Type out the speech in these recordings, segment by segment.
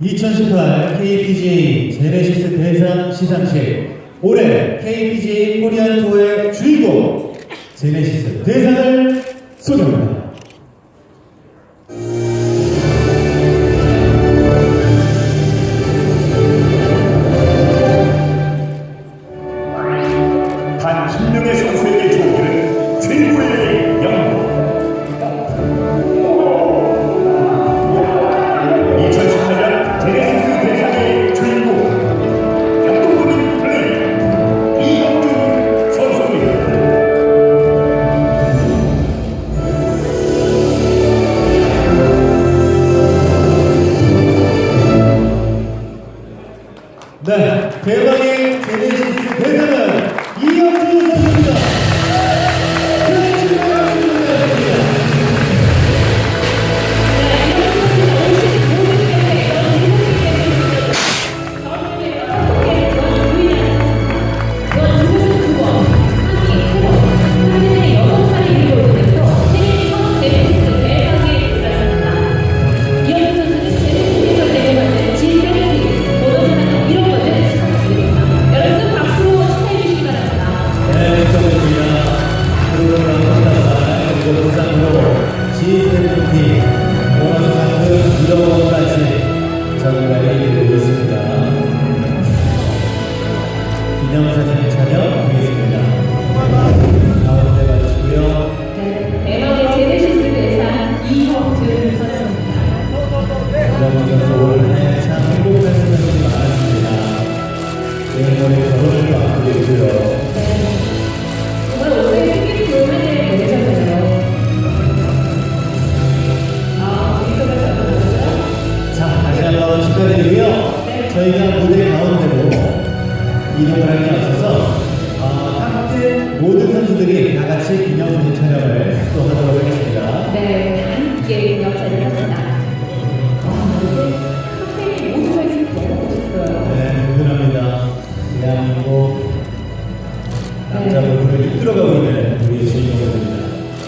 2018 KPGA 제네시스 대상 시상식 올해 KPGA 코리안 투어의 주인공 제네시스 대상을 소개합니다.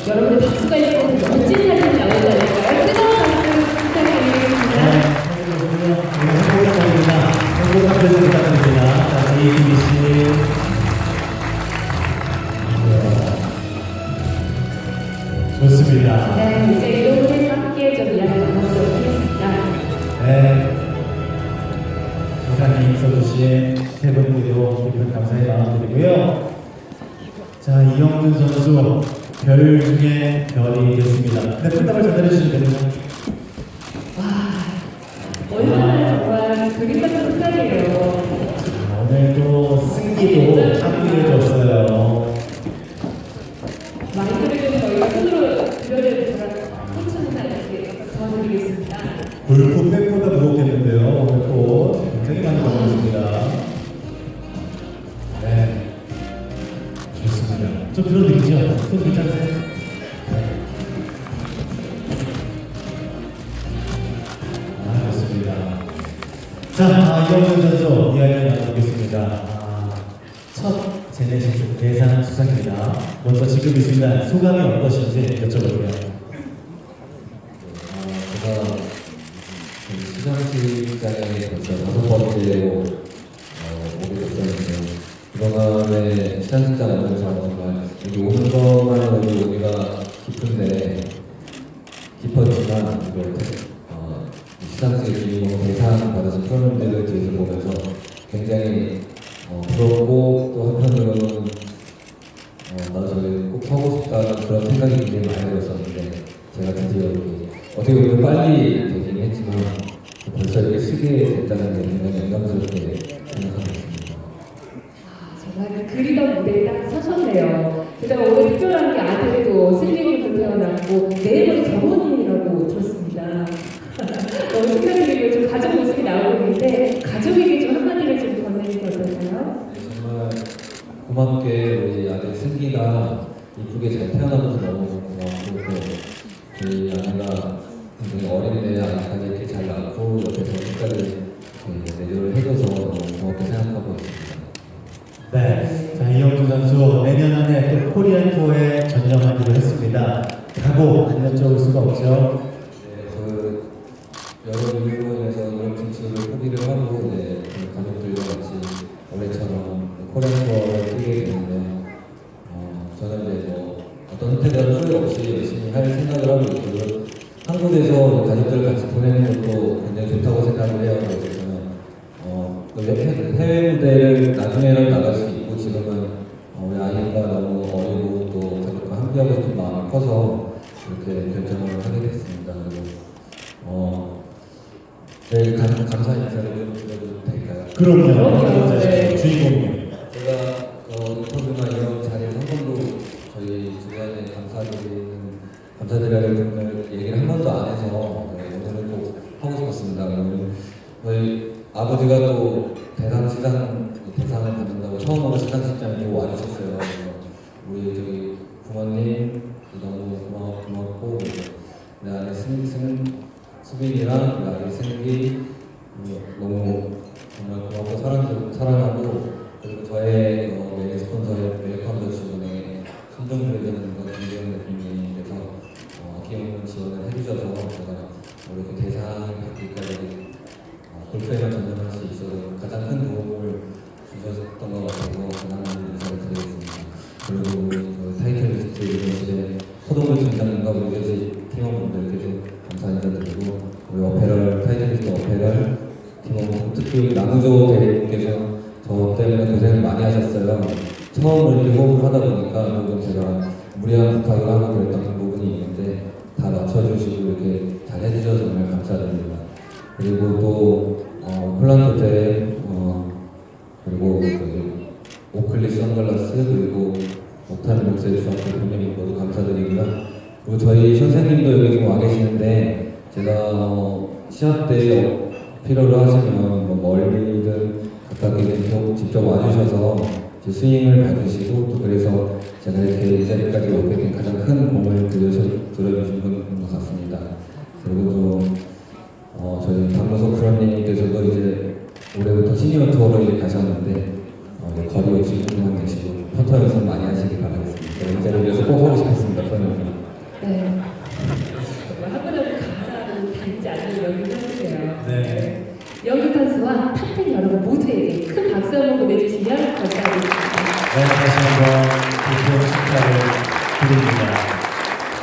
여러분들 박수가 있어서 멋진 사진 나오지 않을까요? 뜨거운 박수 부탁드리겠습니다. 행복합니다. 행복한 표정 부탁드립니다. 다시 김희 씨. 네. 좋습니다. 네, 이제 이동훈에서 함께 좀 이야기 나눠보도록 하겠습니다. 네. 시상이 있어주신 세 분들도 깊은 감사의 마음 드리고요. 자, 이영준 선수 별 중에 별이 됐습니다. 네, 끝답을 전달해 주시면 됩니다. 얼마나 정말 그림 같은 색깔이에요. 또 괜찮으세요? 네. 아, 좋습니다. 자, 아, 이영준 선수 이야기 나누겠습니다. 아, 첫 제네시스 대상 수상입니다. 먼저 지금 이 순간 소감이 어떠신지 여쭤볼게요. 어, 제가 그 시상식장에 벌써 다섯 번째로 시상식장 오면서 정말 여기 오는 것만으로도 우리가 기쁜데 깊었지만 이걸 어, 이 시상식 주인공 대상 받으신 프로님들을 뒤에서 보면서 굉장히 어, 부럽고 또 한편으로는 어, 나도 꼭 하고 싶다는 그런 생각이 굉장히 많이 들었었는데 제가 드디어 어떻게 보면 빨리 되긴 했지만 벌써 이렇게 쓰게 됐다는 게 굉장히 영광스럽게 생각하고 있습니다. 아, 정말 그 딱 서셨네요. 게다가 오늘 특별한 게 아들도 슬기로도 태어났고 내일은 결혼이라고 들었습니다. 너무 축하드리고 좀 가족 모습이 나오고 있는데 가족에게 좀 한마디를 좀 건네는 게 어떨까요? 네, 정말 고맙게 우리 아들 승기가 이쁘게 잘 고맙고 또 저희 아내가 굉장히 어린애 아이까지 이렇게 잘 낳고 옆에서 끝까지 이렇게 내조를 해줘서 너무 고맙게 생각하고 있습니다. 네. 자, 이영준 선수 내년 안에 또 코리안 투어에 전념하기로 했습니다. 각오 안 여쭤볼 수가 없죠. 네, 그 여름 이후 코로나19로 인해서 유럽 진출을 포기를 하고 이제 그 가족들과 같이 코리안 투어를 뛰게 되는데 어, 저는 이제 뭐 어떤 혜택은 후회 없이 열심히 할 생각을 하고 있고 한국에서 가족들 같이 보내는 것도 굉장히 좋다고 생각을 해요. 그래서 저는 어, 또 해외 해외 무대를 나중에는 나갈 수 있고 지금은 어, 우리 아이가 너무 어리고 또 가족과 함께하고 싶은 마음이 커서 이렇게 결정을 하게 됐습니다. 그리고 어, 제일 가장 감사 인사를 드려도 될까요? 그럼요. 네. 주인공님. 제가 어, 인터뷰나 이런 자리에서 한 번도 저희 주변에 감사드리는 감사드려야 될 얘기를 한 번도 안 해서 네, 오늘은 꼭 하고 싶었습니다. 저희 아버지가 또 대상 시상 대상을 받는다고 처음으로 시상식장에 또 와주셨어요. 우리 저기 부모님 너무 고마 고맙고 내 안에 승, 승 수빈이랑 우리 아들 승기 어, 너무 정말 고맙고 사랑 사랑하고 그리고 저의 어, 메인 스폰서의 웰컴 더시분에 순정들에는 거 김재현 대표님께서 어, 기업은 지원을 해주셔서 제가 이렇게 대상 받기까지 어, 골프에만 전념할 수 있어서 가장 큰 도움을 주셨던 것 같아서 감사한 인사를 드리겠습니다. 그리고 그 타이틀리스트 이루어지는 소동물 팀장님과 우리 교수 팀원분들께도 감사 인사드리고 우리 어페럴 타이틀리스트 어페럴 팀원 특히 남우조 대리님께서 저 때문에 고생을 많이 하셨어요. 처음 이렇게 호흡을 하다 보니까 조금 제가 무리한 부탁을 하고 그랬던 부분이 있는데 다 맞춰주시고 이렇게 잘 해주셔서 정말 감사드립니다. 그리고 또 어, 폴란드 때 어, 그리고 그 오클리 선글라스 그리고 오탄 목소리 수학 대표님 모두 감사드리고요. 그리고 저희 선생님도 여기 지금 와 계시는데 제가 어, 시합 때 필요로 하시면 뭐 멀리든 가깝게든 또 직접 와주셔서 제 스윙을 봐주시고 또 그래서 제가 이렇게 이 자리까지 오게 된 가장 큰 공을 들어주신 분인 것 같습니다. 그리고 또 어, 저희 박노석 프로님께서도 이제 올해부터 시니어 투어를 가셨는데 어, 네, 거리 없이 운동만 되시고 퍼터 연습 많이 하시길 바라겠습니다. 이 자리를 위해서 꼭 하고 싶었습니다, 프로님. 네. 정말 한 분한 분 감사하고 닿지 않는 연기 해주세요. 네. 영희 선수와 탑텐 여러분 모두에게 큰 박수 한번 보내주시면 감사하겠습니다.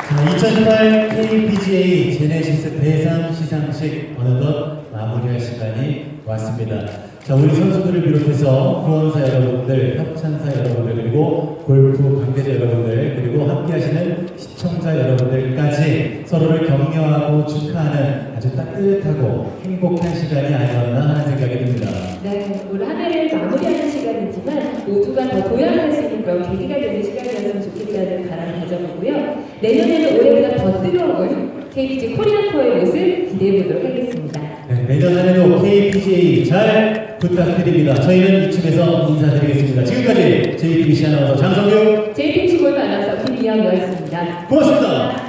자, 2018 KPGA 제네시스 대상 시상식 어느덧 마무리할 시간이 왔습니다. 자, 우리 선수들을 비롯해서 후원사 여러분들, 협찬사 여러분들, 그리고 골프 관계자 여러분들, 그리고 함께하시는 시청자 여러분들까지 서로를 격려하고 축하하는 아주 따뜻하고 행복한 시간이 아니었나 하는 생각이 듭니다. 네, 올 한 해를 마무리하는 시간이지만 모두가 더 도약할 수 있는 그런 계기가 되는 시간이었으면 좋겠다는 바람 가져보고요. 내년에는 올해보다 더 뜨거운 KBG 코리안 투어의 모습 기대해 보도록 하겠습니다. 네, 내년 한 해도 KPGA 잘 부탁드립니다. 저희는 이쯤에서 인사드리겠습니다. 지금까지 JTBC 아나운서 장성규 JTBC 골프 아나운서 김미영이었습니다. 고맙습니다.